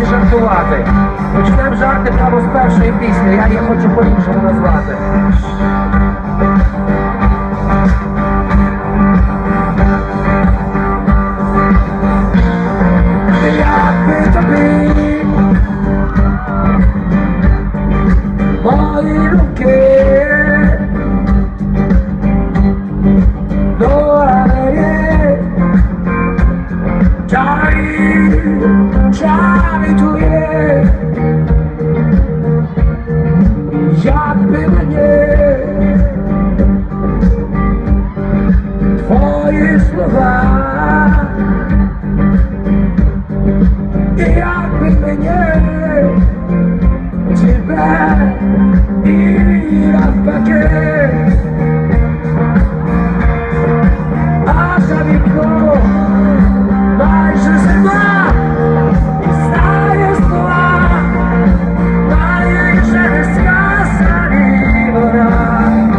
і жартувати. Почнемо жарти прямо з першої пісні, я її хочу по-іншому назвати. mojej ruki. Ale nie Czaj, czaj tu jest. Jakby mnie Twoje słowa Jakby mnie Тебя и распад.